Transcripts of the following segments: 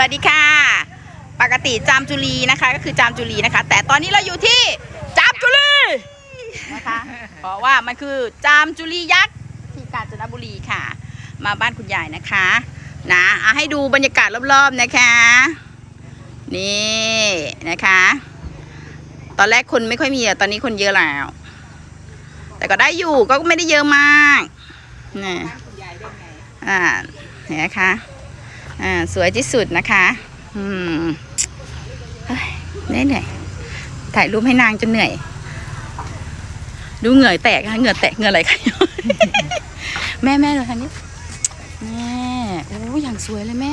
วัสดีค่ะ ปกติจามจุลีนะคะ ก็คือจามจุลีนะคะ แต่ตอนนี้เราอยู่ที่จามจุลีนะคะเพราะว่ามันคือจามจุลียักษ์ที่กาญจนบุรีค่ะ มาบ้านคุณยายนะคะนะอะให้ดูบรรยากาศรอบๆนะคะ นี่นะคะ ตอนแรกคนไม่ค่อยมีอะตอนนี้คนเยอะแล้ว แต่ก็ได้อยู่ก็ไม่ได้เยอะมากนี่อ่าเห็นไหมคะ อ่าสวยที่สุดนะคะ อืมเฮ้ยเหนื่อยเหนื่อยถ่ายรูปให้นางจนเหนื่อย ดูเหงื่อแตกค่ะเหงื่อแตกเหงื่ออะไรคะแม่แม่เลยทางนี้แม่โอ้ยอย่างสวยเลยแม่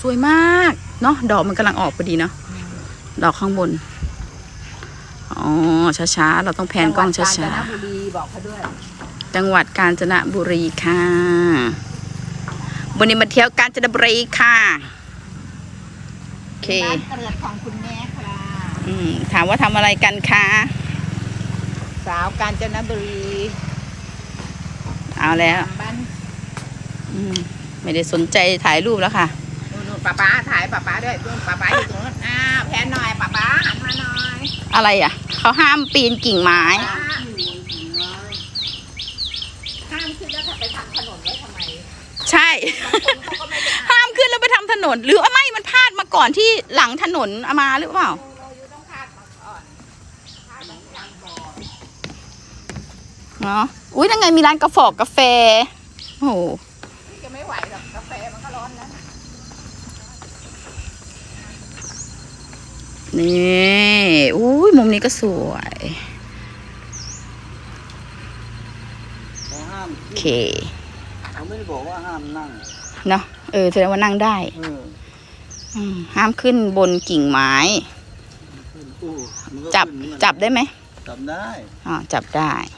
สวยมากเนาะดอกมันกำลังออกพอดีเนาะดอกข้างบนอ๋อช้าๆเราต้องแพนกล้องช้าจังหวัดกาญจนบุรีบอกเขาด้วยๆจังหวัดกาญจนบุรีค่ะ วันนี้มาเที่ยวกาญจนบุรีค่ะ โอเคบ้านเกิดของคุณแม่ค่ะอืมถามว่าทำอะไรกันคะสาวกาญจนบุรีเอาแล้ว บ้านอืมไม่ได้สนใจถ่ายรูปแล้วค่ะ นู่นๆป้าป้าถ่ายป้าป้าด้วยนู่นป้าป้าอยู่ตรงนู้นอ้าวแพนหน่อยป้าป้าหันมาหน่อยอะไรอะ เขาห้ามปีนกิ่งไม้ ป้าห้ามขึ้นแล้วถ้าไปทำถนนไว้ทำไม ใช่คนเขาก็ไม่ได้ห้ามขึ้นแล้วไปทำถนน หรือว่าไม่มันพาดมาก่อนที่หลังถนนเอามาหรือเปล่าเราอยู่ต้องคาดมาก่อนคาดต้องจำก่อนเนาะอุ้ยยังไงมีร้านกาแฟกาแฟโอ้โหนี่จะไม่ไหวหรอกกาแฟมันก็ร้อนแล้วนี่อุ้ยมุมนี้ก็สวยเขาห้ามโอเค เขาไม่ได้บอกว่าห้ามนั่งเนาะเออแสดงว่านั่งได้เอออืมห้ามขึ้นบนกิ่งไม้ ขึ้นตู้มันก็จับขึ้นเหมือนกันจับได้ไหมจับได้ อ๋อจับได้แ